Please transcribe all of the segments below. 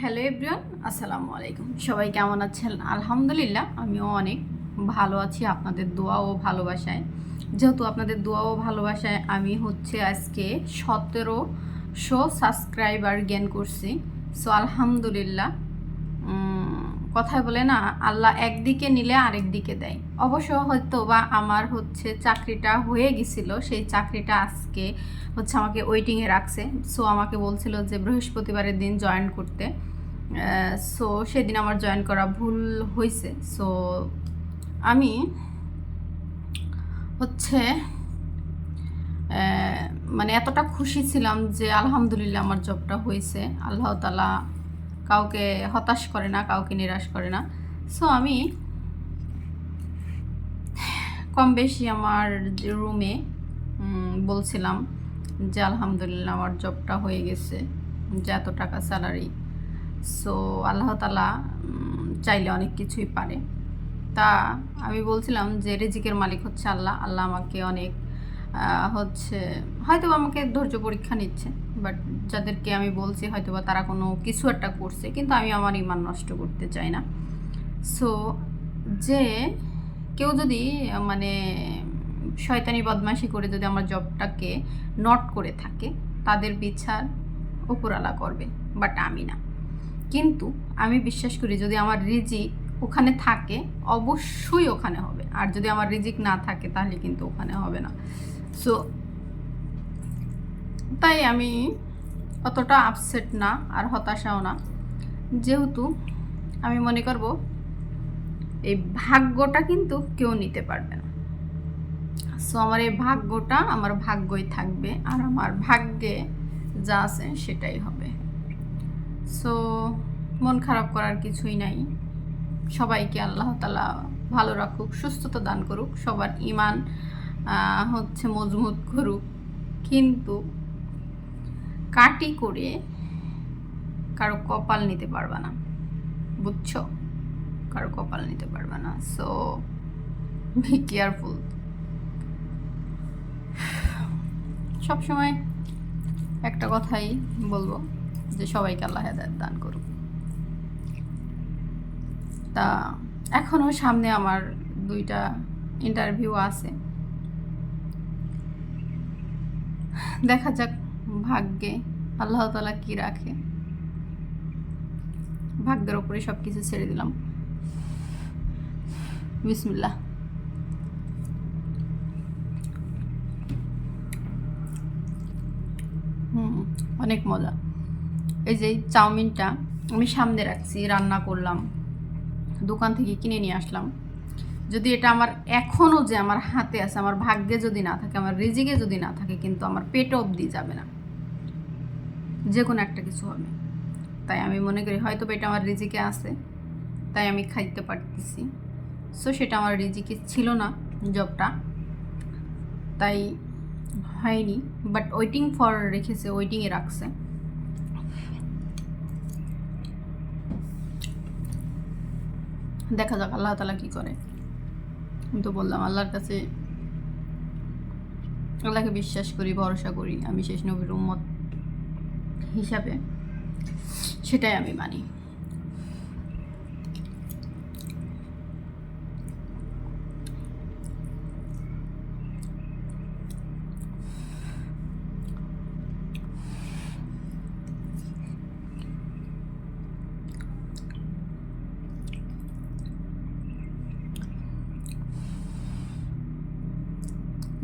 Hello everyone, আসসালামু আলাইকুম। সবাই কেমন আছেন? আলহামদুলিল্লাহ, আমিও অনেক ভালো আছি আপনাদের দোয়া ও ভালোবাসায়। যেহেতু আপনাদের দোয়া ও ভালোবাসায় আমি হচ্ছে আজকে সতেরো শো সাবস্ক্রাইবার গেন করছি। সো, আলহামদুলিল্লাহ কথায় বলে না, আল্লাহ একদিকে নিলে আরেক দিকে দেয়। অবশ্য হয়তো বা আমার হচ্ছে চাকরিটা হয়ে গেছিল, সেই চাকরিটা আজকে হচ্ছে আমাকে ওয়েটিংয়ে রাখছে। সো আমাকে বলছিল যে বৃহস্পতিবারের দিন জয়েন করতে। সো সেদিন আমার জয়েন করা ভুল হয়েছে সো আমি হচ্ছে মানে এতটা খুশি ছিলাম যে আলহামদুলিল্লাহ আমার জবটা হয়েছে আল্লাহ তালা কাউকে হতাশ করে না, কাউকে নিরাশ করে না। সো আমি কম বেশি আমার রুমে বলছিলাম যে, আলহামদুলিল্লাহ, আমার জবটা হয়ে গেছে, যে, এত টাকা স্যালারি সো আল্লাহ তালা চাইলে অনেক কিছুই পারে। তা আমি বলছিলাম যে, রেজিকের মালিক হচ্ছে আল্লাহ। আল্লাহ আমাকে অনেক হচ্ছে হয়তো আমাকে ধৈর্য পরীক্ষা নিচ্ছে বাট যাদেরকে আমি বলছি হয়তো বা তারা কোনো কিছু একটা করছে, কিন্তু আমি আমার ইমান নষ্ট করতে চাই না। সো যে কেউ যদি মানে শয়তানি বদমাশি করে যদি আমার জবটাকে নট করে থাকে, তাদের বিচার উপরালা করবে বাট আমি না। কিন্তু আমি বিশ্বাস করি যদি আমার রিজিক ওখানে থাকে, অবশ্যই ওখানে হবে। আর যদি আমার রিজিক না থাকে, তাহলে কিন্তু ওখানে হবে না। সো তাই আমি অতটা আপসেট না আর হতাশাও না। যেহেতু আমি মনে করব, এই ভাগ্যটা কিন্তু কেউ নিতে পারবে না। সো আমার এই ভাগ্যটা আমার ভাগ্যই থাকবে আর আমার ভাগ্যে যা আছে সেটাই হবে। সো মন খারাপ করার কিছুই নাই। সবাইকে আল্লাহ তালা ভালো রাখুক, সুস্থতা দান করুক, সবার ইমান হচ্ছে মজবুত করুক। কিন্তু কাটি করে কারও কপাল নিতে পারবে না। বুঝছ? কারও কপাল নিতে পারবে না। সো বি কেয়ারফুল সবসময় একটা কথাই বলব যে সবাইকে আল্লাহ দান করুক। তা এখনও সামনে আমার দুইটা ইন্টারভিউ আছে। দেখা যাক ভাগ্যে আল্লাহ তালা কি রাখে। ভাগ্যের ওপরে সব কিছু ছেড়ে দিলাম। বিসমিল্লাহ। হুম, অনেক মজা। এই যে চাউমিনটা আমি সামনে রাখছি, রান্না করলাম। দোকান থেকে কিনে নিয়ে আসলাম। যদি এটা আমার এখনও যে আমার হাতে আছে, আমার ভাগ্যে যদি না থাকে, আমার রিজিকে যদি না থাকে, কিন্তু আমার পেট অবধি যাবে না। যে কোনো একটা কিছু হবে। তাই আমি মনে করি হয়তো এটা আমার রিজিকে আছে, তাই আমি খাইতে পারতেছি। সো সেটা আমার রিজিকে ছিল না জবটা। তাই হয়নি বাট ওয়েটিং ফর রেখেছে ওয়েটিংয়ে রাখছে। দেখা যাক, আল্লাহ তালা কী করে। আমি তো বললাম, আল্লাহর কাছে আল্লাহকে বিশ্বাস করি, ভরসা করি, আমি শেষ নবীর উম্মত হিসাবে সেটাই আমি মানি।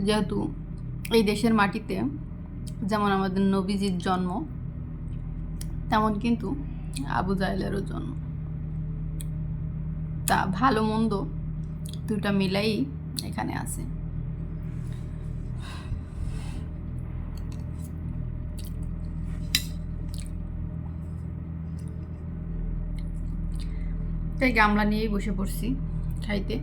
যেহেতু এই দেশের মাটিতে যেমন আমাদের নবীজির জন্ম, তেমন কিন্তু আবু জাহেলেরও জন্ম। তা ভালো মন্দ দুটা মিলাই এখানে আছে। তাই গামলা নিয়েই বসে পড়ছি খাইতে।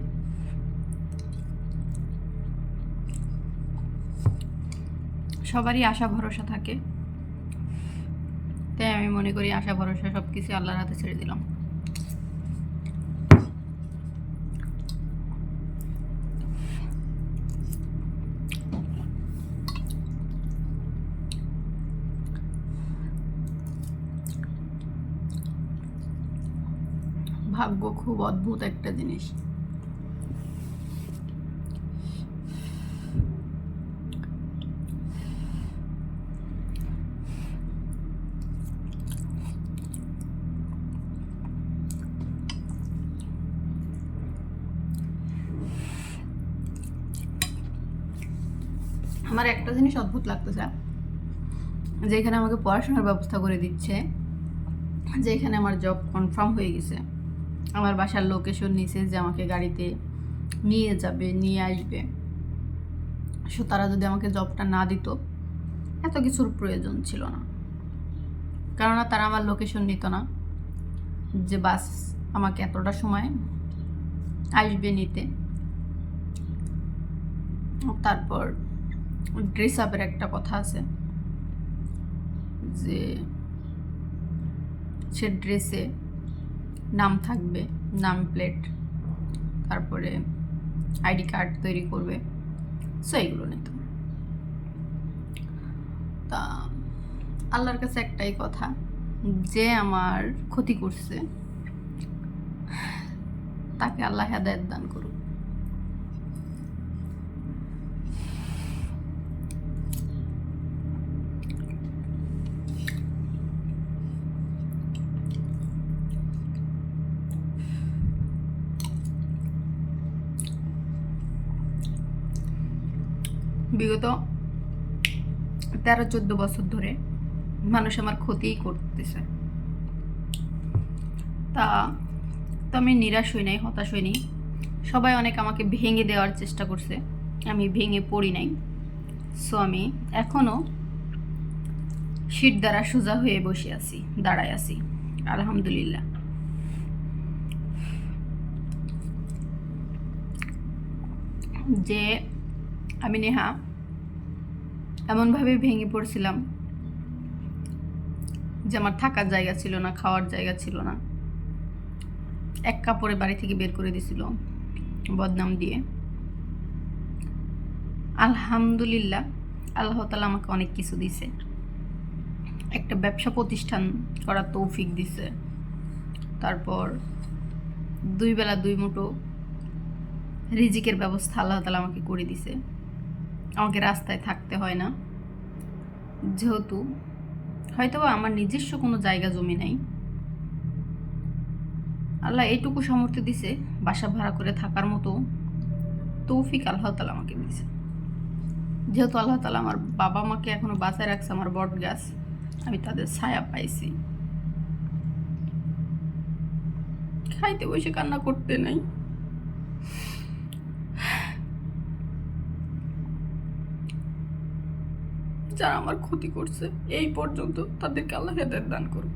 সবারই আশা, ভরসা থাকে। তাই আমি মনে করি আশা, ভরসা সব কিছু আল্লাহর হাতে ছেড়ে দিলাম। ভাগ্য খুব অদ্ভুত একটা জিনিস। আমার একটা জিনিস অদ্ভুত লাগতেছে। যে এখানে আমাকে পড়াশোনার ব্যবস্থা করে দিচ্ছে যে এখানে আমার জব কনফার্ম হয়ে গেছে। আমার বাসার লোকেশন নিছে যে আমাকে গাড়িতে নিয়ে যাবে, নিয়ে আসবে। সো তারা যদি আমাকে জবটা না দিত, এত কিছুর প্রয়োজন ছিল না। কেননা তারা আমার লোকেশন নিত না যে বাস আমাকে এতটা সময় আসবে নিতে। তারপর ড্রেস আপের একটা কথা আছে যে সে ড্রেসে নাম থাকবে, নাম প্লেট, তারপরে আইডি কার্ড তৈরি করবে। সো এইগুলো নিত তা আল্লাহর কাছে একটাই কথা, যে আমার ক্ষতি করছে, তাকে আল্লাহ হেদায়ত দান করুক। বিগত তেরো চোদ্দ বছর ধরে মানুষ আমার ক্ষতিই করতেছে। তা, তো আমি নিরাশ হই নাই, হতাশ হইনি সবাই অনেক আমাকে ভেঙে দেওয়ার চেষ্টা করছে। আমি ভেঙে পড়ি নাই। সো আমি এখনও শীত দ্বারা সোজা হয়ে বসে আছি, দাঁড়ায় আছি। আলহামদুলিল্লাহ। যে আমি নেহা। এমনভাবে ভেঙে পড়ছিলাম যে আমার থাকার জায়গা ছিল না, খাওয়ার জায়গা ছিল না। এক কাপড়ে বাড়ি থেকে বের করে দিছিল বদনাম দিয়ে। আলহামদুলিল্লাহ, আল্লাহ তালা আমাকে অনেক কিছু দিছে একটা ব্যবসা প্রতিষ্ঠান করার তৌফিক দিছে তারপর দুই বেলা দুই মুঠো রিজিকের ব্যবস্থা আল্লাহ তালা আমাকে করে দিছে আমাকে রাস্তায় থাকতে হয় না। যেহেতু হয়তো আমার নিজস্ব কোনো জায়গা, জমি নাই। আল্লাহ এইটুকু সামর্থ্য দিছে, বাসা ভাড়া করে থাকার মতো তৌফিক আল্লাহ তালা আমাকে দিয়েছে। যেহেতু আল্লাহ তালা আমার বাবা মাকে এখনও বাঁচায় রাখছে, আমার বট গাছ, আমি তাদের ছায়া পাইছি। খাইতে বসে কান্না করতে নাই। যারা আমার ক্ষতি করছে এই পর্যন্ত তাদেরকে আল্লাহ হেদায়ত দান করুক।